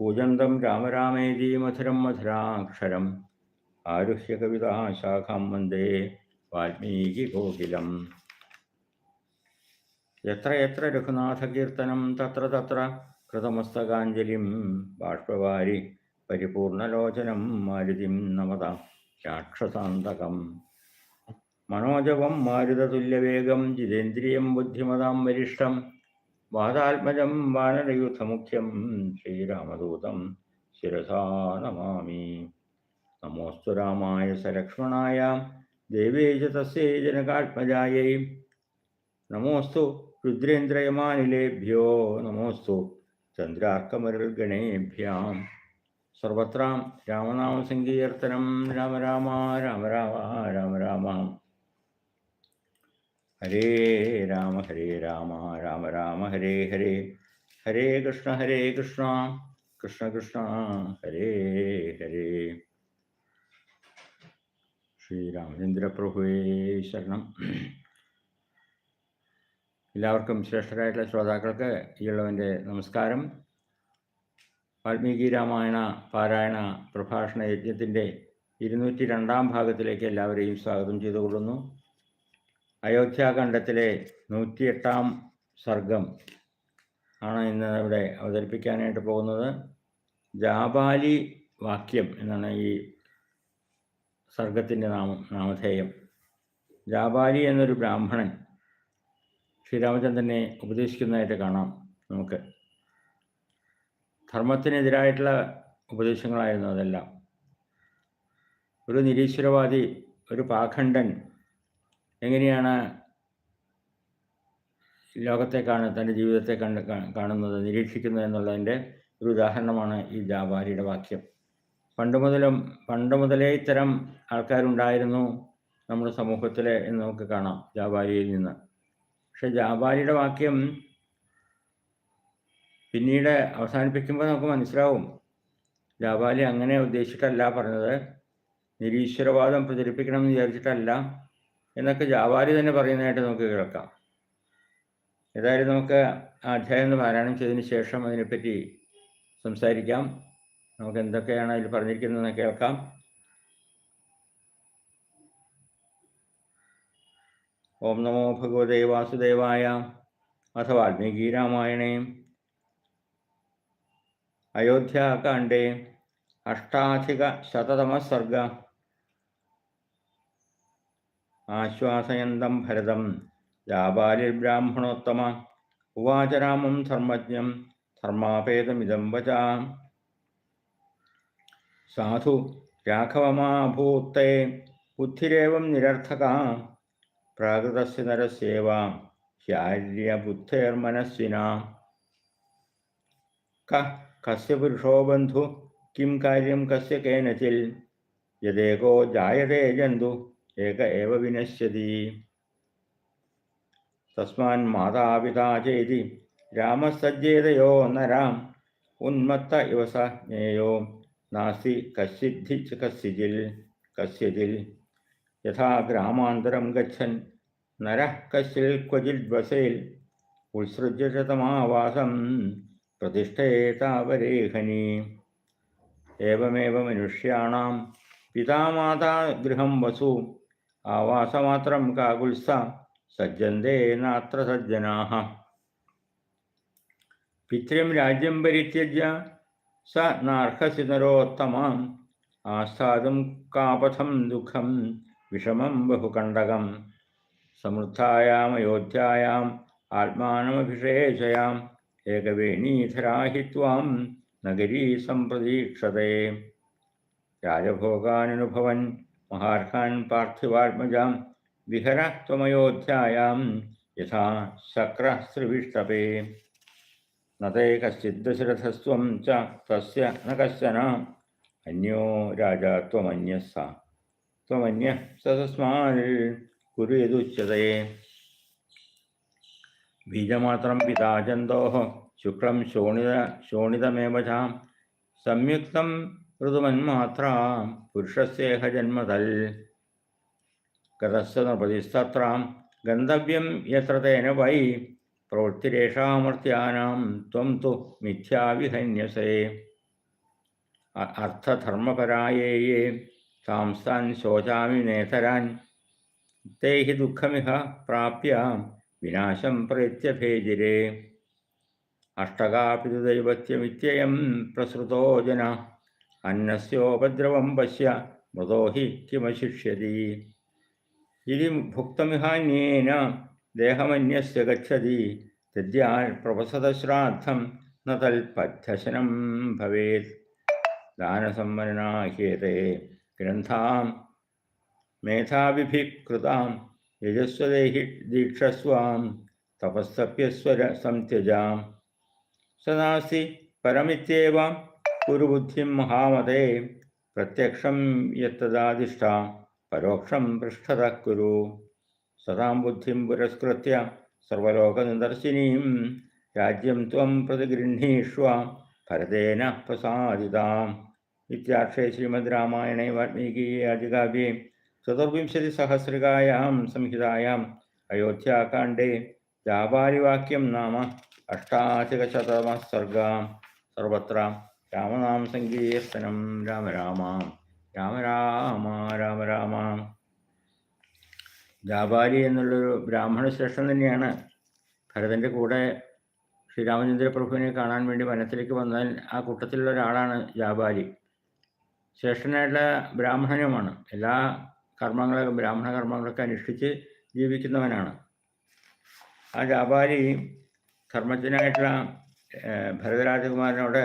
കൂജന്തം രാമ രാമേതി മധുരം മധുരാക്ഷരം. ആരുഹ്യ കവിതാ ശാഖാം വന്ദേ വാൽമീകി ഗോകുലം. എത്ര എത്ര രഘുനാഥകീർത്തനം തത്ര തത്ര കൃതമസ്തകാഞ്ജലിം ബാഷ്പവാരി പരിപൂർണലോചനം മാരുതിം നമത രാക്ഷസാന്തകം. മനോജവം മാരുതതുല്യവേഗം ജിതേന്ദ്രിയം ബുദ്ധിമതാം വരിഷ്ഠം വാതാത്മജം വാനരയൂഥമുഖ്യം ശ്രീരാമദൂതം ശിരസാ നമാമി. നമോസ്തു രാമായ സലക്ഷ്മണായ ദേവേ ച തസ്യൈ ജനകാത്മജായൈ. നമോസ്തു രുദ്രേന്ദ്രയമാനിലേഭ്യോ. നമോസ്തു ചന്ദ്രാർക്കമരുൾഗണേഭ്യാം. സർവത്രാം രാമനാമസങ്കീർത്തനം. രാമ രാമ രാമ രാമ രാമ രാമ. ഹരേ രാമ ഹരേ രാമ രാമ രാമ ഹരേ ഹരേ. ഹരേ കൃഷ്ണ ഹരേ കൃഷ്ണ. കൃഷ്ണ കൃഷ്ണ ഹരേ ഹരേ. ശ്രീരാമചന്ദ്രപ്രഭുവേ ശരണം. എല്ലാവർക്കും ശ്രേഷ്ഠരായിട്ടുള്ള ശ്രോതാക്കൾക്ക് ഈയുള്ളവന്റെ നമസ്കാരം. വാൽമീകി രാമായണ പാരായണ പ്രഭാഷണ യജ്ഞത്തിന്റെ ഇരുന്നൂറ്റി രണ്ടാം ഭാഗത്തിലേക്ക് എല്ലാവരെയും സ്വാഗതം ചെയ്തുകൊള്ളുന്നു. അയോധ്യാഖണ്ഡത്തിലെ നൂറ്റിയെട്ടാം സർഗം ആണ് ഇന്ന് ഇവിടെ അവതരിപ്പിക്കാനായിട്ട് പോകുന്നത്. ജാബാലി വാക്യം എന്നാണ് ഈ സർഗത്തിന്റെ നാമം നാമധേയം. ജാബാലി എന്നൊരു ബ്രാഹ്മണൻ ശ്രീരാമചന്ദ്രനെ ഉപദേശിക്കുന്നതായിട്ട് കാണാം നമുക്ക്. ധർമ്മത്തിനെതിരായിട്ടുള്ള ഉപദേശങ്ങളായിരുന്നു അതെല്ലാം. ഒരു നിരീശ്വരവാദി ഒരു പാഖണ്ഡൻ എങ്ങനെയാണ് ലോകത്തെ കാണ തന്റെ ജീവിതത്തെ കണ്ട് കാണുന്നത് നിരീക്ഷിക്കുന്നത് എന്നുള്ളതിന്റെ ഒരു ഉദാഹരണമാണ് ഈ വ്യാപാരിയുടെ വാക്യം. പണ്ട് മുതലും പണ്ട് മുതലേ ഇത്തരം ആൾക്കാരുണ്ടായിരുന്നു നമ്മുടെ സമൂഹത്തിൽ എന്ന് നമുക്ക് കാണാം വ്യാപാരിയിൽ നിന്ന്. പക്ഷെ വ്യാപാരിയുടെ വാക്യം പിന്നീട് അവസാനിപ്പിക്കുമ്പോൾ നമുക്ക് മനസ്സിലാവും ജാബാലി അങ്ങനെ ഉദ്ദേശിച്ചിട്ടല്ല പറഞ്ഞത്. നിരീശ്വരവാദം പ്രചരിപ്പിക്കണം എന്ന് വിചാരിച്ചിട്ടല്ല എന്നൊക്കെ ജാവാരി തന്നെ പറയുന്നതായിട്ട് നമുക്ക് കേൾക്കാം. ഏതായാലും നമുക്ക് ആ അധ്യായം പാരായണം ചെയ്തതിന് ശേഷം അതിനെപ്പറ്റി സംസാരിക്കാം. നമുക്ക് എന്തൊക്കെയാണ് അതിൽ പറഞ്ഞിരിക്കുന്നതെന്ന് കേൾക്കാം. ഓം നമോ ഭഗവതേ വാസുദേവായ അഥ വാൽമീകി രാമായണേ. അയോധ്യാകാണ്ഡേ. അഷ്ടാധിക ശതതമസർഗ ആശ്വാസയന്തം ഭരതം. ജാബാലിർബ്രാഹ്മണോത്തമ ഉവാചരാമം ധർമ്മജ്ഞം. ധർമാപേതമിതം വചാ. സാധു. രാഘവമാഭൂത്തെ. ബുദ്ധിരേവം നിരർത്ഥക. പ്രാകൃതസ്യ നരസ്യേവ. ഹ്യാര്യബുദ്ധേർമനസ്വിന ക. കസ്യ പുരുഷോ ബന്ധു. കിം കാര്യം കസ്യ കേനചിൽ. യദേകോ ജായതേ ജന്തു. ഏക ഏവ വിനശ്യതി. തസ്മാൻ മാതാപിതാ ചേതി രാമസജ്ജേതയോ നരാം. ഉന്മത്ത ഇവ സജ്ഞേയോ ജ്ഞേയോ. നാസ്തി കശ്ചിദ്ധി കസ്യജിൽ കസ്യജിൽ. യഥാ ഗ്രാമാന്തരം ഗച്ഛൻ നര കശ്ചിൽ ക്വചിൽ വസേൽ ഉത്സൃജ്യ ശതമാവാസം പ്രതിഷ്ഠേതാവരേഹനി മനുഷ്യാണാം പിതാമാതാ ഗൃഹം വസു ആവാസമാത്രം കാകുത്സ സജ്ജന്തേ നാത്ര സജ്ജനാः പിത്രം രാജ്യം പരിത്യജ്യ സ നാർഹസി നരോത്തമാം. ആസ്ഥാതും കാപഥം ദുഃഖം വിഷമം ബഹുകണ്ടകം സമൃദ്ധായാമയോധ്യായാം ആത്മാനമഭിഷേചയാം. ഏകവേണീധരാഹിത്വാം നഗരീ സംപ്രതീക്ഷതേ महार्हान् पार्थिवात्मजां विहरः यथा शक्रः न ते कश्चिद्दशरथस्त्वं च तस्य न कश्चन। अन्यो राजा त्वमन्यः स। त्वमन्यः स तस्मान् कुरु यदुच्यते। बीजमात्रं पिता चन्दोः शुक्लं शोणित शोणितमेव च। संयुक्तं ഋതുമന്മാത്ര പുരുഷസ്യേഹ ജന്മതൽ നൃപതിസ്തത്രാം ഗന്തവ്യം യത്ര തേന വൈ പ്രവൃത്തിരേഷാമർത്യാനാം ത്വം തു മിഥ്യാവിഹന്യസേ. അർത്ഥധർമ്മപരായേ താംസാൻ ശോചാമി നേതരാൻ തേ ഹി ദുഃഖമിഹ പ്രാപ്യ വിനാശം പ്രേത്യഭേജിരേ അഷ്ടകാപിതദൈവത്യമിത്യയം പ്രസൃതോ ജന അന്നസ്യോപദ്രവം പശ്യ മൃതോ ഹി കിമശിഷ്യതി. ഇതി ഭുക്തമിഹാന്യേന ദേഹമന്യസ്യ ഗച്ഛതി. തദ്യാൽ പ്രവസതശ്രാദ്ധം ന തൽപദ്ധശനം ഭവേത്. ദാനസമ്മനാഹ്യത്തെ ഗ്രന്ഥാം മേധാവിഭികൃതാം യജസ്വദേഹി ദീക്ഷസ്വാം തപസ്തപ്യസ്വര സംത്യജാം. സദാസി പരമിത്യേവ കുരുബുദ്ധിം മഹാമതേ പ്രത്യക്ഷം യത്തദാദിഷ്ട പരോക്ഷം പൃഷ്ഠത കുരു സദാം ബുദ്ധിം പുരസ്കൃത്യ സർവലോകനിദർശിനീം രാജ്യം ത്വം പ്രതിഗൃഹീഷ്വ ഭരതേന പ്രസാദിതാം ഇത്യാക്ഷേ ശ്രീമദ് രാമായണേ വാൽമീകിയെ അധികാവ്യേ ചതുർവിംശതിസഹസ്രികായാം സംഹിതായാം അയോധ്യാകാണ്ഡേ വ്യാപാരിവാക്യം നാമ അഷ്ടാധികശതമः സർഗാം സർവത്ര രാമനാമ സങ്കീർത്തനം രാമ രാമ രാമ രാമ രാമ രാമ. ജാബാലി എന്നുള്ളൊരു ബ്രാഹ്മണ ശ്രേഷ്ഠൻ തന്നെയാണ്. ഭരതന്റെ കൂടെ ശ്രീരാമചന്ദ്ര പ്രഭുവിനെ കാണാൻ വേണ്ടി വനത്തിലേക്ക് വന്നാൽ ആ കൂട്ടത്തിലുള്ള ഒരാളാണ് ജാബാലി. ശ്രേഷ്ഠനായിട്ടുള്ള ബ്രാഹ്മണനുമാണ്. എല്ലാ കർമ്മങ്ങളൊക്കെ ബ്രാഹ്മണ കർമ്മങ്ങളൊക്കെ അനുഷ്ഠിച്ച് ജീവിക്കുന്നവനാണ്. ആ ജാബാലി ധർമ്മജ്ഞനായിട്ടുള്ള ഏഹ്, ഭരതരാജകുമാരനോട്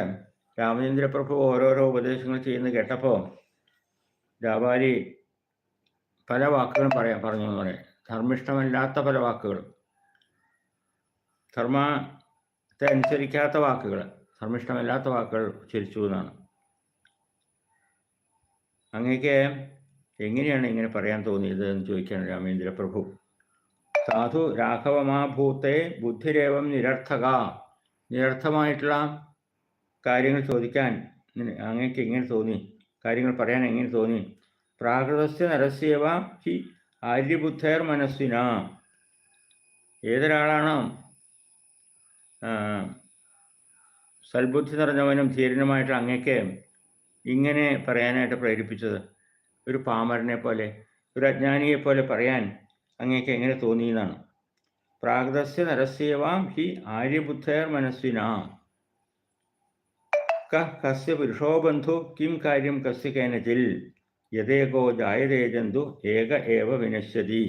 രാമചന്ദ്ര പ്രഭു ഓരോരോ ഉപദേശങ്ങൾ ചെയ്യുന്നത് കേട്ടപ്പോൾ വ്യാപാരി പല വാക്കുകളും പറയാം പറഞ്ഞു എന്ന് പറയാം. ധർമ്മിഷ്ടമല്ലാത്ത പല വാക്കുകളും. ധർമ്മത്തെ അനുസരിക്കാത്ത വാക്കുകൾ ധർമ്മിഷ്ടമല്ലാത്ത വാക്കുകൾ ഉച്ചരിച്ചു എന്നാണ്. അങ്ങേക്ക് എങ്ങനെയാണ് ഇങ്ങനെ പറയാൻ തോന്നിയത് എന്ന് ചോദിക്കുകയാണ് രാമേന്ദ്രപ്രഭു സാധു രാഘവമാഭൂത്തെ ബുദ്ധിരേവം നിരർത്ഥക നിരർത്ഥമായിട്ടുള്ള കാര്യങ്ങൾ ചോദിക്കാൻ അങ്ങേക്ക് എങ്ങനെ തോന്നി? കാര്യങ്ങൾ പറയാൻ എങ്ങനെ തോന്നി? പ്രാകൃതസ്യ നരസ്യവ ഹി ആര്യബുദ്ധേർ മനസ്സിന. ഏതൊരാളാണോ സൽബുദ്ധി നിറഞ്ഞവനും ധീരനുമായിട്ട് അങ്ങേക്ക് ഇങ്ങനെ പറയാനായിട്ട് പ്രേരിപ്പിച്ചത്? ഒരു പാമരനെ പോലെ ഒരു അജ്ഞാനിയെ പോലെ പറയാൻ അങ്ങേക്ക് എങ്ങനെ തോന്നിയെന്നാണ്. പ്രാകൃതസ്യ നരസ്യവാം ഹി ആര്യബുദ്ധേർ മനസ്സിന. കസ്യ പുരുഷോ കിം കാര്യം കസ്യ കേനചിൽ യഥേകോ ജായതേ ജന്തു ഏക ഏവ വിനശ്യതി.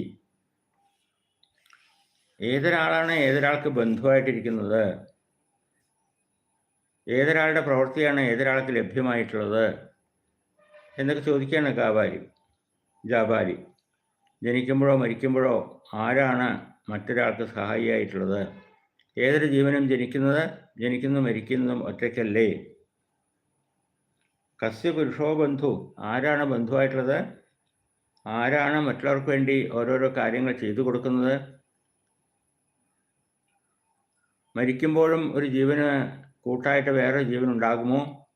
ഏതൊരാളാണ് ഏതൊരാൾക്ക് ബന്ധുവായിട്ടിരിക്കുന്നത്? ഏതൊരാളുടെ പ്രവൃത്തിയാണ് ഏതൊരാൾക്ക് ലഭ്യമായിട്ടുള്ളത്? എന്നൊക്കെ ചോദിക്കുകയാണ് കാബാരി ജാബാലി ജനിക്കുമ്പോഴോ മരിക്കുമ്പോഴോ ആരാണ് മറ്റൊരാൾക്ക് സഹായിയായിട്ടുള്ളത്? ഏതൊരു ജീവനും ജനിക്കുന്നത് ജനിക്കുന്നു മരിക്കുന്നതും ഒറ്റയ്ക്കല്ലേ? കസ്യ പുരുഷോ ബന്ധു? ആരാണ് ബന്ധുവായിട്ടുള്ളത്? ആരാണ് മറ്റുള്ളവർക്ക് വേണ്ടി ഓരോരോ കാര്യങ്ങൾ ചെയ്തു കൊടുക്കുന്നത്? മരിക്കുമ്പോഴും ഒരു ജീവന് കൂട്ടായിട്ട് വേറെ ജീവൻ ഉണ്ടാകുമോ?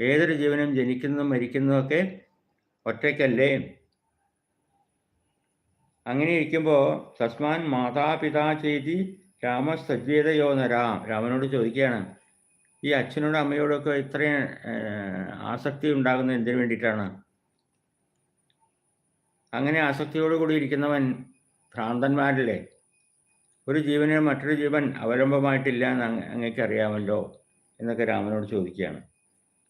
ഏതൊരു ജീവനും ജനിക്കുന്നതും മരിക്കുന്നതൊക്കെ ഒറ്റയ്ക്കല്ലേ? അങ്ങനെ ഇരിക്കുമ്പോൾ തസ്മാൻ മാതാപിതാ ചെയ്തി രാമസജ്ജീതയോ നരാം രാമനോട് ചോദിക്കുകയാണ്. ഈ അച്ഛനോടും അമ്മയോടൊക്കെ ഇത്രയും ആസക്തി ഉണ്ടാകുന്നത് എന്തിനു വേണ്ടിയിട്ടാണ്? അങ്ങനെ ആസക്തിയോടുകൂടി ഇരിക്കുന്നവൻ ഭ്രാന്തന്മാരില്ലേ? ഒരു ജീവന് മറ്റൊരു ജീവൻ അവലംബമായിട്ടില്ല എന്ന് അങ്ങ് അങ്ങേക്ക് അറിയാമല്ലോ എന്നൊക്കെ രാമനോട് ചോദിക്കുകയാണ്.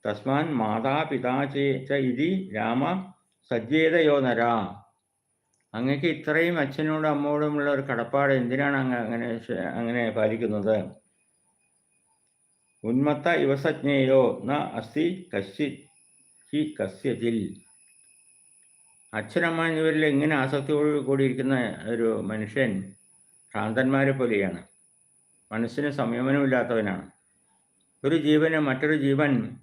തസ്മാൻ മാതാപിതാ ചേച്ച ഇതി രാമ സജ്ജേതയോ നരാ. അങ്ങക്ക് ഇത്രയും അച്ഛനോടും അമ്മയോടുമുള്ള ഒരു കടപ്പാട് എന്തിനാണ് അങ്ങ് അങ്ങനെ അങ്ങനെ പാലിക്കുന്നത്? ഉന്മത്ത ഇവസജ്ഞേയോ ന അസ്തി കശി ഹി കസ്യതിൽ. അച്ഛനമ്മ എന്നിവരിൽ എങ്ങനെ ആസക്തിയോട് കൂടിയിരിക്കുന്ന ഒരു മനുഷ്യൻ ഭ്രാന്തന്മാരെ പോലെയാണ്. മനസ്സിന് സംയമനമില്ലാത്തവനാണ്. ഒരു ജീവന് മറ്റൊരു ജീവൻ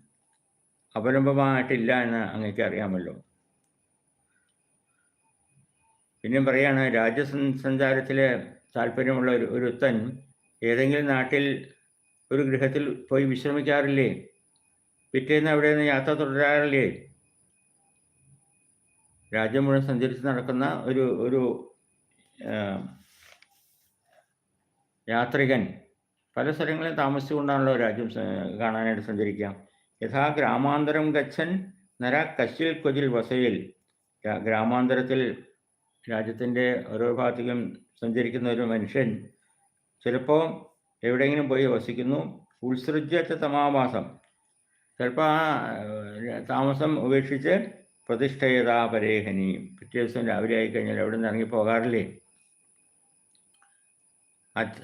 അവലംബമായിട്ടില്ല എന്ന് അങ്ങേക്ക് അറിയാമല്ലോ. പിന്നെയും പറയാണ് രാജ്യസഞ്ചാരത്തിലെ താല്പര്യമുള്ള ഒരു ഒരുത്തൻ ഏതെങ്കിലും നാട്ടിൽ ഒരു ഗൃഹത്തിൽ പോയി വിശ്രമിക്കാറില്ലേ? പിറ്റേന്ന് അവിടെ നിന്ന് യാത്ര തുടരാറില്ലേ? രാജ്യം മുഴുവൻ സഞ്ചരിച്ച് നടക്കുന്ന ഒരു ഒരു യാത്രികൻ. പല സ്ഥലങ്ങളിൽ താമസിച്ചുകൊണ്ടാണല്ലോ രാജ്യം കാണാനായിട്ട് സഞ്ചരിക്കാം യഥാ ഗ്രാമാന്തരം ഗച്ഛൻ നര കശിൽ കൊതിൽ വസയിൽ. ഗ്രാമാന്തരത്തിൽ രാജ്യത്തിന്റെ ഓരോ ഭാഗത്തേക്കും സഞ്ചരിക്കുന്ന ഒരു മനുഷ്യൻ. ചിലപ്പോൾ എവിടെയെങ്കിലും പോയി വസിക്കുന്നു. ഉത്സൃജ്യത്തെ തമാവാസം ചിലപ്പോൾ ആ താമസം ഉപേക്ഷിച്ച് പ്രതിഷ്ഠയതാ പരേഹനി. പിറ്റേ ദിവസം രാവിലെ ആയിക്കഴിഞ്ഞാൽ അവിടെ നിന്ന് ഇറങ്ങി പോകാറില്ലേ?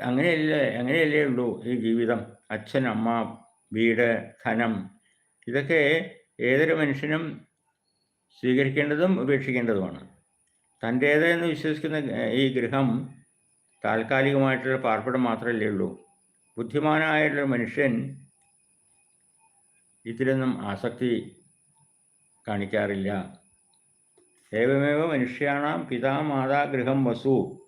അങ്ങനെയല്ലേ അങ്ങനെയല്ലേ ഉള്ളൂ ഈ ജീവിതം. അച്ഛൻ അമ്മ വീട് ധനം. ഇതൊക്കെ ഏതൊരു മനുഷ്യനും സ്വീകരിക്കേണ്ടതും ഉപേക്ഷിക്കേണ്ടതുമാണ്. തന്റേത് എന്ന് വിശ്വസിക്കുന്ന ഈ ഗൃഹം താൽക്കാലികമായിട്ടുള്ള പാർപ്പിടം മാത്രമല്ലേ ഉള്ളൂ. ബുദ്ധിമാനായിട്ടുള്ള മനുഷ്യൻ ഇതിലൊന്നും ആസക്തി കാണിക്കാറില്ല. ഏവമേവ മനുഷ്യാണാം പിതാ മാതാ ഗൃഹം വസു.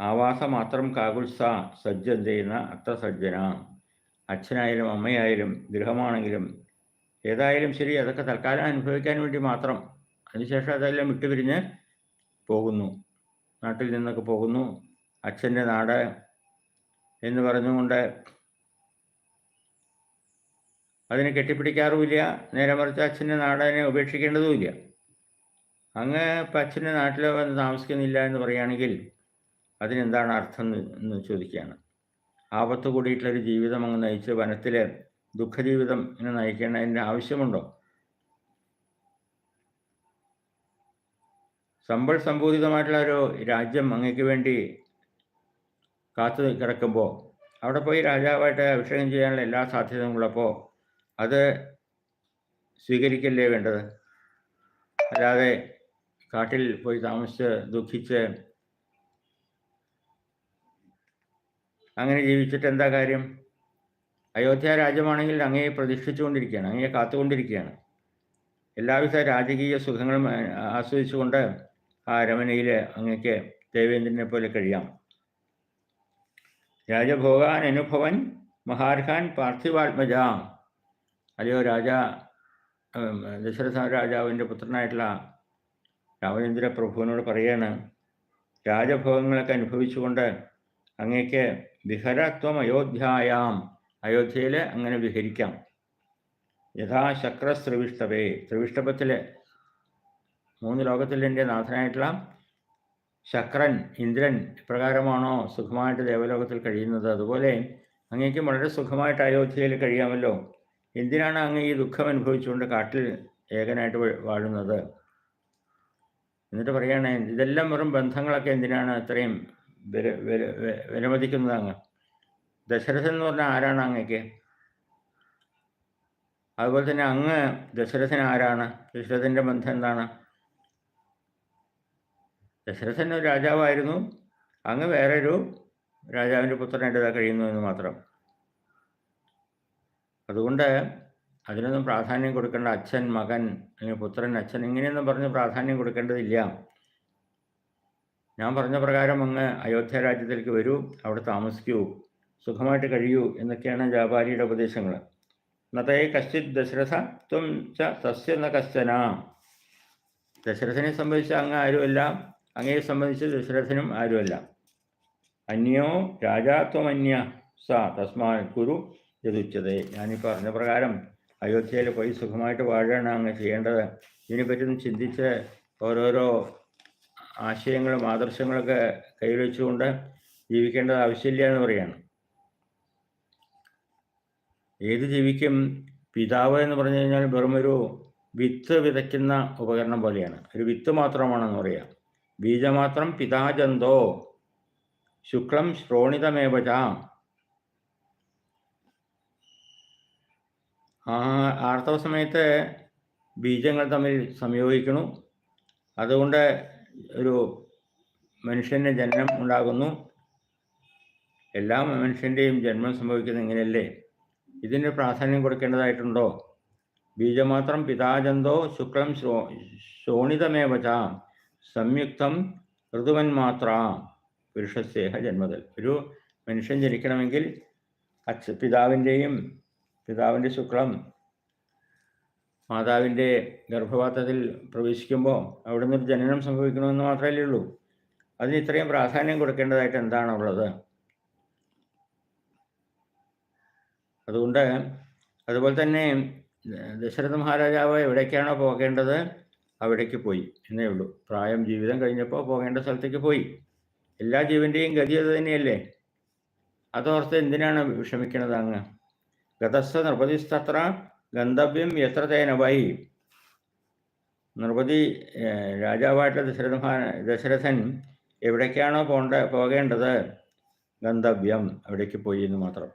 ആവാസമാത്രം കാകുത്സ സജ്ജം ചെയ്യുന്ന അത്ര സജ്ജന. അച്ഛനായാലും അമ്മയായാലും ഗൃഹമാണെങ്കിലും ഏതായാലും ശരി അതൊക്കെ തൽക്കാലം അനുഭവിക്കാൻ വേണ്ടി മാത്രം. അതിനുശേഷം അതെല്ലാം വിട്ടുപിരിഞ്ഞ് പോകുന്നു. നാട്ടിൽ നിന്നൊക്കെ പോകുന്നു. അച്ഛന്റെ നാട് എന്ന് പറഞ്ഞുകൊണ്ട് അതിനെ കെട്ടിപ്പിടിക്കാറുമില്ല. നേരെ മറിച്ച് അച്ഛന്റെ നാടിനെ ഉപേക്ഷിക്കേണ്ടതുമില്ല. അങ്ങ് ഇപ്പം അച്ഛന്റെ നാട്ടിൽ വന്ന് താമസിക്കുന്നില്ല എന്ന് പറയുകയാണെങ്കിൽ അതിനെന്താണ് അർത്ഥം എന്ന് ചോദിക്കുകയാണ്. ആപത്ത് കൂടിയിട്ടുള്ളൊരു ജീവിതം അങ്ങ് നയിച്ച് വനത്തിൽ ദുഃഖജീവിതം ഇങ്ങനെ നയിക്കേണ്ടതിന്റെ ആവശ്യമുണ്ടോ? സമ്പൽ സമ്പൂരിതമായിട്ടുള്ള ഒരു രാജ്യം അങ്ങക്ക് വേണ്ടി കാത്തു കിടക്കുമ്പോൾ അവിടെ പോയി രാജാവായിട്ട് അഭിഷേകം ചെയ്യാനുള്ള എല്ലാ സാധ്യതയും ഉള്ളപ്പോൾ അത് സ്വീകരിക്കല്ലേ വേണ്ടത്? അല്ലാതെ കാട്ടിൽ പോയി താമസിച്ച് ദുഃഖിച്ച് അങ്ങനെ ജീവിച്ചിട്ട് എന്താ കാര്യം? അയോധ്യ രാജ്യമാണെങ്കിൽ അങ്ങയെ പ്രതീക്ഷിച്ചുകൊണ്ടിരിക്കുകയാണ് അങ്ങേ കാത്തുകൊണ്ടിരിക്കുകയാണ്. എല്ലാവിധ രാജകീയ സുഖങ്ങളും ആസ്വദിച്ചുകൊണ്ട് ആ അരമനയിൽ അങ്ങക്ക് ദേവേന്ദ്രനെ പോലെ കഴിയാം. രാജഭോഗാൻ അനുഭവൻ മഹാർഹാൻ പാർത്ഥിവാത്മജാം. അതെയോ രാജ ദശരഥ രാജാവിന്റെ പുത്രനായിട്ടുള്ള രാമചന്ദ്ര പ്രഭുവിനോട് പറയാണ് രാജഭോഗങ്ങളൊക്കെ അനുഭവിച്ചുകൊണ്ട് അങ്ങേക്ക് വിഹരത്വം അയോധ്യായാം അയോധ്യയിൽ അങ്ങനെ വിഹരിക്കാം. യഥാ ശക്രസ്രവിഷ്ടവേ ത്രിവിഷ്ടപത്തിലെ മൂന്ന് ലോകത്തിലെ നാഥനായിട്ടുള്ള ശക്രൻ ഇന്ദ്രൻ ഇപ്രകാരമാണോ സുഖമായിട്ട് ദേവലോകത്തിൽ കഴിയുന്നത്? അതുപോലെ അങ്ങേക്കും വളരെ സുഖമായിട്ട് അയോധ്യയിൽ കഴിയാമല്ലോ. എന്തിനാണ് അങ്ങ് ഈ ദുഃഖം അനുഭവിച്ചുകൊണ്ട് കാട്ടിൽ ഏകനായിട്ട് വാഴുന്നത്? എന്നിട്ട് പറയണേ ഇതെല്ലാം വെറും ബന്ധങ്ങളൊക്കെ എന്തിനാണ് അത്രയും വിലമതിക്കുന്നത് അങ്ങ്? ദശരഥൻ എന്ന് പറഞ്ഞാൽ ആരാണ് അങ്ങക്ക്? അതുപോലെ തന്നെ അങ്ങ് ദശരഥൻ ആരാണ്? ദശരഥന്റെ ബന്ധം എന്താണ്? ദശരഥൻ ഒരു രാജാവായിരുന്നു. അങ്ങ് വേറൊരു രാജാവിന്റെ പുത്രനായിട്ട് കഴിയുന്നു എന്ന് മാത്രം. അതുകൊണ്ട് അതിനൊന്നും പ്രാധാന്യം കൊടുക്കേണ്ട അച്ഛൻ മകൻ അല്ലെങ്കിൽ പുത്രൻ അച്ഛൻ ഇങ്ങനെയൊന്നും പറഞ്ഞ് പ്രാധാന്യം കൊടുക്കേണ്ടതില്ല. ഞാൻ പറഞ്ഞ പ്രകാരം അങ്ങ് അയോധ്യ രാജ്യത്തിലേക്ക് വരൂ അവിടെ താമസിക്കൂ സുഖമായിട്ട് കഴിയൂ എന്നൊക്കെയാണ് വ്യാപാരിയുടെ ഉപദേശങ്ങൾ. നതേ കശ്ചിത് ദശരഥ ത്വം ച തസ്യ ന കശ്ചന. ദശരഥനെ സംബന്ധിച്ച് അങ്ങ് ആരുമല്ല അങ്ങയെ സംബന്ധിച്ച് ദശരഥനും ആരുമല്ല. അന്യോ രാജാത്വമന്യ സ തസ്മാൻ കുരു യതുച്ചത് ഞാനീ പറഞ്ഞ പ്രകാരം അയോധ്യയിൽ പോയി സുഖമായിട്ട് വാഴാണ് അങ്ങ് ചെയ്യേണ്ടത്. ഇതിനെപ്പറ്റി ചിന്തിച്ച് ഓരോരോ ആശയങ്ങളും ആദർശങ്ങളൊക്കെ കയ്യിൽ വെച്ചുകൊണ്ട് ജീവിക്കേണ്ടത് ആവശ്യമില്ല എന്ന് പറയാണ്. ഏത് ജീവിക്കും പിതാവ് എന്ന് പറഞ്ഞു കഴിഞ്ഞാൽ വെറുമൊരു വിത്ത് വിതയ്ക്കുന്ന ഉപകരണം പോലെയാണ്. ഒരു വിത്ത് മാത്രമാണെന്ന് പറയാം. ബീജമാത്രം പിതാജന്തോ. ശുക്ലം ശ്രോണിതമേവച ആ ആർത്തവ സമയത്ത് ബീജങ്ങൾ തമ്മിൽ സംയോഗിക്കണം അതുകൊണ്ട് ഒരു മനുഷ്യന് ജനനം ഉണ്ടാകുന്നു. എല്ലാ മനുഷ്യന്റെയും ജന്മം സംഭവിക്കുന്നത് ഇങ്ങനെയല്ലേ? ഇതിന് പ്രാധാന്യം കൊടുക്കേണ്ടതായിട്ടുണ്ടോ? ബീജമാത്രം പിതാജന്തോ ശുക്ലം ശ്രോ ശോണിതമേവ സംയുക്തം ഋതുവന്മാത്ര പുരുഷസ്യേഹ ജന്മതൽ. ഒരു മനുഷ്യൻ ജനിക്കണമെങ്കിൽ അച്ഛ പിതാവിന്റെയും പിതാവിന്റെ ശുക്ലം മാതാവിന്റെ ഗർഭപാത്രത്തിൽ പ്രവേശിക്കുമ്പോൾ അവിടെ നിന്നൊരു ജനനം സംഭവിക്കണമെന്ന് മാത്രമല്ലേ ഉള്ളൂ. അതിന് ഇത്രയും പ്രാധാന്യം കൊടുക്കേണ്ടതായിട്ട് എന്താണ് ഉള്ളത് അതുകൊണ്ട് അതുപോലെ തന്നെ ദശരഥ മഹാരാജാവ് എവിടേക്കാണോ പോകേണ്ടത്? അവിടേക്ക് പോയി. എന്നേ ഉള്ളൂ. പ്രായം ജീവിതം കഴിഞ്ഞപ്പോൾ പോകേണ്ട സ്ഥലത്തേക്ക് പോയി. എല്ലാ ജീവന്റെയും ഗതി അത് തന്നെയല്ലേ? അതോർത്ത് എന്തിനാണ് വിഷമിക്കണത് അങ്ങ്? ഗതസ്ഥ നിർപ്പതിസ്തത്ര ഗന്ധവ്യം എത്ര തേനവായി നിർപതി രാജാവായിട്ട് ദശരഥ ദശരഥൻ എവിടേക്കാണോ പോണ്ട പോകേണ്ടത് ഗന്ധവ്യം അവിടേക്ക് പോയി എന്ന് മാത്രം.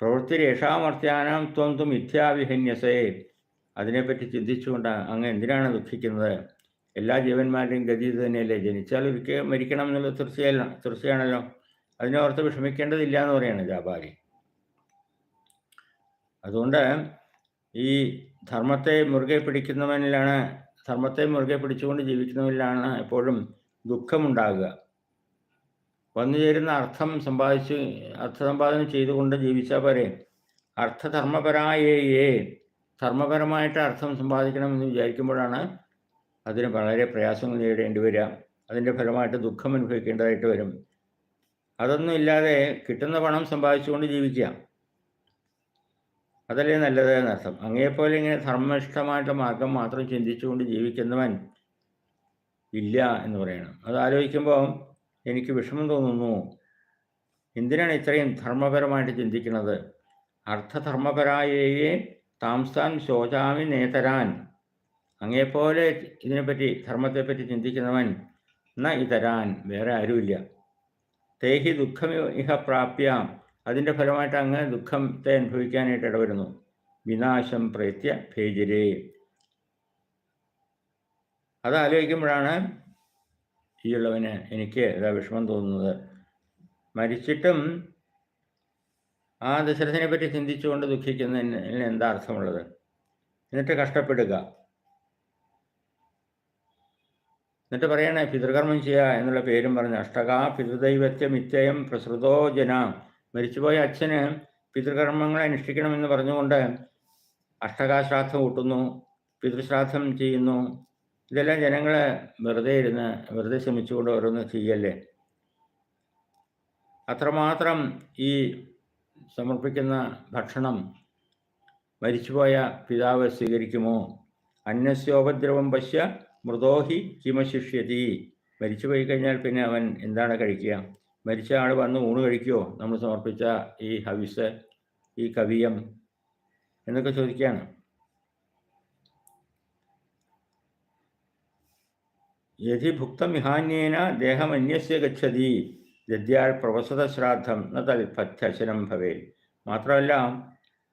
പ്രവൃത്തി രേഷാമർത്യാനാം ത്വം തു മിഥ്യാവിഹന്യസേ. അതിനെപ്പറ്റി ചിന്തിച്ചുകൊണ്ട് അങ്ങ് എന്തിനാണ് ദുഃഖിക്കുന്നത്? എല്ലാ ജീവന്മാരുടെയും ഗതി ഇത് തന്നെയല്ലേ? ജനിച്ചാൽ ഒരിക്കൽ മരിക്കണം എന്നുള്ളത് തീർച്ചയല്ല തീർച്ചയാണല്ലോ. അതിനോർത്ത് വിഷമിക്കേണ്ടതില്ല എന്ന് പറയാണ് വ്യാപാരി അതുകൊണ്ട് ഈ ധർമ്മത്തെ മുറുകെ പിടിക്കുന്നവനിലാണ് ധർമ്മത്തെ മുറുകെ പിടിച്ചുകൊണ്ട് ജീവിക്കുന്നവരിലാണ് എപ്പോഴും ദുഃഖമുണ്ടാകുക. വന്നു ചേരുന്ന അർത്ഥം സമ്പാദിച്ച് അർത്ഥസമ്പാദനം ചെയ്തുകൊണ്ട് ജീവിച്ചാൽ പോരെ? അർത്ഥധർമ്മപരായേ ധർമ്മപരമായിട്ട് അർത്ഥം സമ്പാദിക്കണമെന്ന് വിചാരിക്കുമ്പോഴാണ് അതിന് വളരെ പ്രയാസങ്ങൾ നേരിടേണ്ടി വരിക. അതിന്റെ ഫലമായിട്ട് ദുഃഖം അനുഭവിക്കേണ്ടതായിട്ട് വരും. അതൊന്നും ഇല്ലാതെ കിട്ടുന്ന പണം സമ്പാദിച്ചുകൊണ്ട് ജീവിക്കുക. അതല്ലേ നല്ലത് എന്നർത്ഥം അങ്ങേപ്പോലെ ഇങ്ങനെ ധർമ്മനിഷ്ഠമായിട്ടുള്ള മാർഗം മാത്രം ചിന്തിച്ചുകൊണ്ട് ജീവിക്കുന്നവൻ ഇല്ല എന്ന് പറയണം. അത് ആലോചിക്കുമ്പോൾ എനിക്ക് വിഷമം തോന്നുന്നു. എന്തിനാണ് ഇത്രയും ധർമ്മപരമായിട്ട് ചിന്തിക്കുന്നത്? അർത്ഥധർമ്മപരായയെ താംസാൻ ശോചാമി നേതരാൻ. അങ്ങേപ്പോലെ ഇതിനെപ്പറ്റി ധർമ്മത്തെപ്പറ്റി ചിന്തിക്കുന്നവൻ ന ഇതരാൻ വേറെ ആരുമില്ല. തേഹി ദുഃഖം ഇഹ പ്രാപ്യാം. അതിന്റെ ഫലമായിട്ട് അങ്ങ് ദുഃഖത്തെ അനുഭവിക്കാനായിട്ട് ഇടവരുന്നു. വിനാശം പ്രേത്യ ഭേജിരേ. ഈ ഉള്ളവന് എനിക്ക് ഇതാ വിഷമം തോന്നുന്നത്. മരിച്ചിട്ടും ആ ദശരഥനെ പറ്റി ചിന്തിച്ചുകൊണ്ട് ദുഃഖിക്കുന്നതിന് എന്താ അർത്ഥമുള്ളത്? എന്നിട്ട് കഷ്ടപ്പെടുക. എന്നിട്ട് പറയണേ പിതൃകർമ്മം ചെയ്യുക എന്നുള്ള പേരും പറഞ്ഞു അഷ്ടക പിതൃദൈവത്യ മിത്യയം പ്രസൃതോ ജന മരിച്ചുപോയ അച്ഛന് പിതൃകർമ്മങ്ങൾ അനുഷ്ഠിക്കണമെന്ന് പറഞ്ഞുകൊണ്ട് അഷ്ടകാശ്രാദ്ധം കൂട്ടുന്നു പിതൃശ്രാദ്ധം ചെയ്യുന്നു. ഇതെല്ലാം ജനങ്ങളെ വെറുതെ ഇരുന്ന് വെറുതെ ശ്രമിച്ചുകൊണ്ട് ഓരോന്ന് ചെയ്യല്ലേ? അത്രമാത്രം ഈ സമർപ്പിക്കുന്ന ഭക്ഷണം മരിച്ചുപോയ പിതാവ് സ്വീകരിക്കുമോ? അന്നസ്യോപദ്രവം പശ്യ മൃദോഹി കിമശിഷ്യതി മരിച്ചുപോയി കഴിഞ്ഞാൽ പിന്നെ അവൻ എന്താണ് കഴിക്കുക? മരിച്ച ആൾ വന്ന് ഊണ് കഴിക്കുമോ നമ്മൾ സമർപ്പിച്ച ഈ ഹവിസ് ഈ കവിയം എന്നൊക്കെ ചോദിക്കുകയാണ്. യഥി ഭുക്തമിഹാന്യേന ദേഹമന്യസ്യ ഗച്ഛതി. ദദ്യാൽ പ്രവസത ശ്രാദ്ധം ന തൽപഥ്യശനം ഭവേ മാത്രമല്ല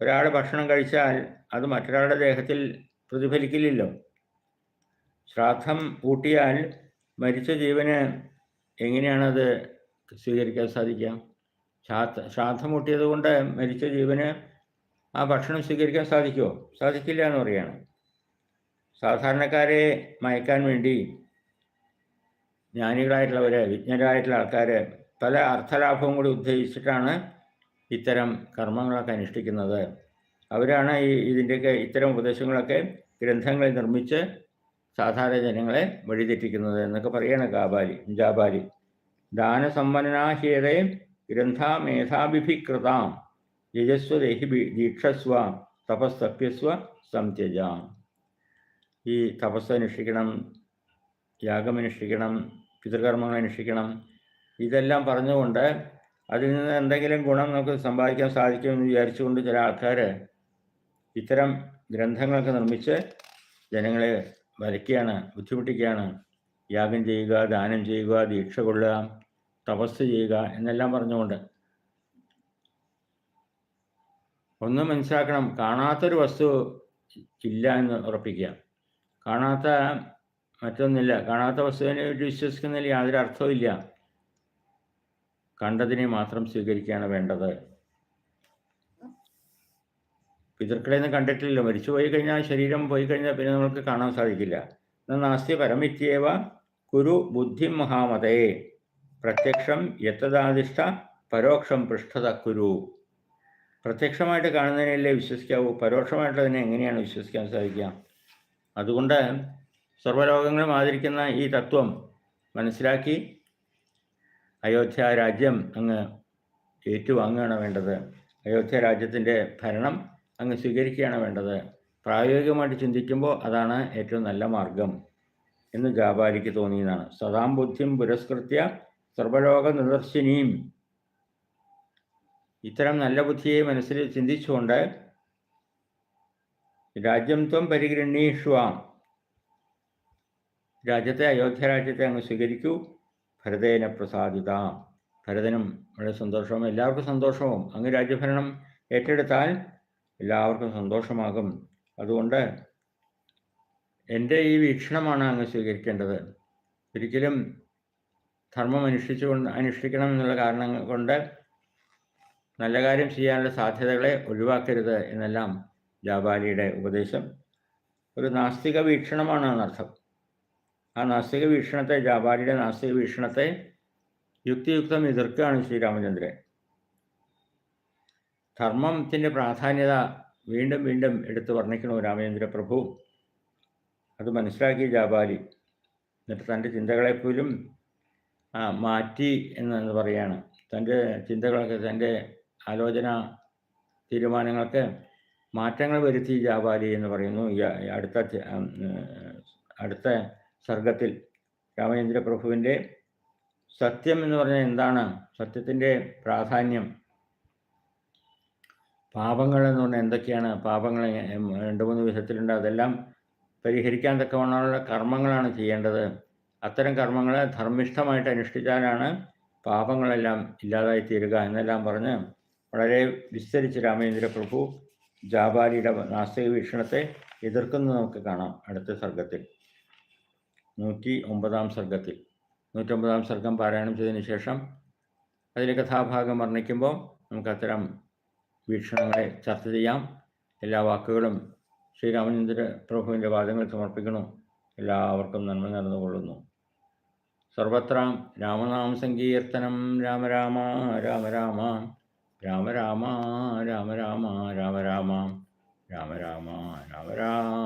ഒരാൾ ഭക്ഷണം കഴിച്ചാൽ അത് മറ്റൊരാളുടെ ദേഹത്തിൽ പ്രതിഫലിക്കില്ലല്ലോ. ശ്രാദ്ധം കൂട്ടിയാൽ മരിച്ച ജീവന് എങ്ങനെയാണത് സ്വീകരിക്കാൻ സാധിക്കുക? ശ്രാദ്ധ ശ്രാദ്ധം കൂട്ടിയത് കൊണ്ട് മരിച്ച ജീവന് ആ ഭക്ഷണം സ്വീകരിക്കാൻ സാധിക്കുമോ സാധിക്കില്ല എന്ന് പറയുകയാണ് സാധാരണക്കാരെ മയക്കാൻ വേണ്ടി ജ്ഞാനികളായിട്ടുള്ളവർ വിജ്ഞരായിട്ടുള്ള ആൾക്കാർ പല അർത്ഥലാഭവും കൂടി ഉദ്ദേശിച്ചിട്ടാണ് ഇത്തരം കർമ്മങ്ങളൊക്കെ അനുഷ്ഠിക്കുന്നത്. അവരാണ് ഈ ഇതിന്റെയൊക്കെ ഇത്തരം ഉപദേശങ്ങളൊക്കെ ഗ്രന്ഥങ്ങളെ നിർമ്മിച്ച് സാധാരണ ജനങ്ങളെ വഴിതെറ്റിക്കുന്നത് എന്നൊക്കെ പറയണ കാബാലി ജാബാലി. ദാനസമ്പന്നാഹ്യേതേ ഗ്രന്ഥാമേധാഭിഭികൃതാം യജസ്വ ദേഹി ദീക്ഷസ്വ തപസ്തപ്യസ്വ സംത്യജാം. ഈ തപസ് അനുഷ്ഠിക്കണം യാഗമനുഷ്ഠിക്കണം പിതൃകർമ്മങ്ങൾ അനുഷ്ഠിക്കണം ഇതെല്ലാം പറഞ്ഞുകൊണ്ട് അതിൽ നിന്ന് എന്തെങ്കിലും ഗുണം നമുക്ക് സമ്പാദിക്കാൻ സാധിക്കുമെന്ന് വിചാരിച്ചുകൊണ്ട് ചില ആൾക്കാർ ഇത്തരം ഗ്രന്ഥങ്ങളൊക്കെ നിർമ്മിച്ച് ജനങ്ങളെ വരയ്ക്കുകയാണ് ബുദ്ധിമുട്ടിക്കുകയാണ്. യാഗം ചെയ്യുക ദാനം ചെയ്യുക ദീക്ഷ കൊള്ളുക തപസ് ചെയ്യുക എന്നെല്ലാം പറഞ്ഞുകൊണ്ട്. ഒന്ന് മനസ്സിലാക്കണം കാണാത്തൊരു വസ്തു ഇല്ല എന്ന് ഉറപ്പിക്കുക. കാണാത്ത മറ്റൊന്നില്ല. കാണാത്ത വസ്തുവിനെ വിശ്വസിക്കുന്നതിൽ യാതൊരു അർത്ഥവും ഇല്ല. കണ്ടതിനെ മാത്രം സ്വീകരിക്കുകയാണ് വേണ്ടത്. പിതൃക്കളെയൊന്നും കണ്ടിട്ടില്ല മരിച്ചു പോയി കഴിഞ്ഞാൽ ശരീരം പോയി കഴിഞ്ഞാൽ പിന്നെ നമുക്ക് കാണാൻ സാധിക്കില്ല. നാസ്തി പരമിത്യേവ കുരു ബുദ്ധി മഹാമതേ. പ്രത്യക്ഷം യത്തദാദിഷ്ട പരോക്ഷം പൃഷ്ഠത കുരു. പ്രത്യക്ഷമായിട്ട് കാണുന്നതിനല്ലേ വിശ്വസിക്കാവൂ? പരോക്ഷമായിട്ടുള്ളതിനെ എങ്ങനെയാണ് വിശ്വസിക്കാൻ സാധിക്കുക? അതുകൊണ്ട് സർവലോകങ്ങളും ആദരിക്കുന്ന ഈ തത്വം മനസ്സിലാക്കി അയോധ്യ രാജ്യം അങ്ങ് ഏറ്റുവാങ്ങുകയാണ് വേണ്ടത്. അയോധ്യ രാജ്യത്തിന്റെ ഭരണം അങ്ങ് സ്വീകരിക്കുകയാണ് വേണ്ടത്. പ്രായോഗികമായിട്ട് ചിന്തിക്കുമ്പോൾ അതാണ് ഏറ്റവും നല്ല മാർഗം എന്ന് ജാബാലിക്ക് തോന്നിയതാണ്. സദാം ബുദ്ധിം പുരസ്കൃത്യ സർവലോക നിദർശിനിയും ഇത്തരം നല്ല ബുദ്ധിയെ മനസ്സിൽ ചിന്തിച്ചുകൊണ്ട് രാജ്യം ത്വം പരിഗൃണീഷ്വാം രാജ്യത്തെ അയോധ്യ രാജ്യത്തെ അങ്ങ് സ്വീകരിക്കൂ. ഭരതേന പ്രസാദിത. ഭരതനും വളരെ സന്തോഷവും എല്ലാവർക്കും സന്തോഷവും. അങ്ങ് രാജ്യഭരണം ഏറ്റെടുത്താൽ എല്ലാവർക്കും സന്തോഷമാകും. അതുകൊണ്ട് എന്റെ ഈ വീക്ഷണമാണ് അങ്ങ് സ്വീകരിക്കേണ്ടത്. ഒരിക്കലും ധർമ്മം അനുഷ്ഠിച്ചുകൊണ്ട് അനുഷ്ഠിക്കണം എന്നുള്ള കാരണം കൊണ്ട് നല്ല കാര്യം ചെയ്യാനുള്ള സാധ്യതകളെ ഒഴിവാക്കരുത് എന്നെല്ലാം ജാബാലിയുടെ ഉപദേശം. ഒരു നാസ്തിക വീക്ഷണമാണ് എന്നർത്ഥം ആ നാസ്തിക വീക്ഷണത്തെ വ്യാപാരിയുടെ നാസ്തിക വീക്ഷണത്തെ യുക്തിയുക്തം എതിർക്കുകയാണ് ശ്രീരാമചന്ദ്രൻ ധർമ്മത്തിന്റെ പ്രാധാന്യത വീണ്ടും വീണ്ടും എടുത്തു വർണിക്കണു രാമചന്ദ്ര പ്രഭു അത് മനസ്സിലാക്കി ജാബാലി. എന്നിട്ട് തന്റെ ചിന്തകളെപ്പോലും മാറ്റി എന്ന് പറയാണ്. തന്റെ ചിന്തകളൊക്കെ തന്റെ ആലോചന തീരുമാനങ്ങൾക്ക് മാറ്റങ്ങൾ വരുത്തി ജാബാലി എന്ന് പറയുന്നു. അടുത്ത അടുത്ത സർഗത്തിൽ രാമചന്ദ്ര പ്രഭുവിന്റെ സത്യം എന്ന് പറഞ്ഞാൽ എന്താണ്? സത്യത്തിന്റെ പ്രാധാന്യം. പാപങ്ങൾ എന്ന് പറഞ്ഞാൽ എന്തൊക്കെയാണ്? പാപങ്ങൾ രണ്ട് മൂന്ന് വിധത്തിലുണ്ട്. അതെല്ലാം പരിഹരിക്കാൻ തക്കവണ്ണമുള്ള കർമ്മങ്ങളാണ് ചെയ്യേണ്ടത്. അത്തരം കർമ്മങ്ങൾ ധർമ്മിഷ്ഠമായിട്ട് അനുഷ്ഠിച്ചാലാണ് പാപങ്ങളെല്ലാം ഇല്ലാതായി തീരുക എന്നെല്ലാം പറഞ്ഞ് വളരെ വിസ്തരിച്ച് രാമചന്ദ്ര പ്രഭു ജാബാലിയുടെ നാസ്തിക വീക്ഷണത്തെ എതിർക്കുന്നത് നമുക്ക് കാണാം അടുത്ത സർഗത്തിൽ. നൂറ്റി ഒമ്പതാം സർഗത്തിൽ നൂറ്റൊമ്പതാം സർഗം പാരായണം ചെയ്തതിന് ശേഷം അതിലെ കഥാഭാഗം വർണിക്കുമ്പോൾ നമുക്ക് അത്തരം വീക്ഷണങ്ങളെ ചർച്ച ചെയ്യാം. എല്ലാ വാക്കുകളും ശ്രീരാമചന്ദ്ര പ്രഭുവിന്റെ വാദങ്ങൾ സമർപ്പിക്കണം എല്ലാവർക്കും നന്മ നടന്നുകൊള്ളുന്നു സർവത്ര രാമനാമ സങ്കീർത്തനം. രാമ രാമ രാമ രാമ രാമ രാമ രാമ രാമ രാമ രാമ രാമ രാമ രാമ രാമ.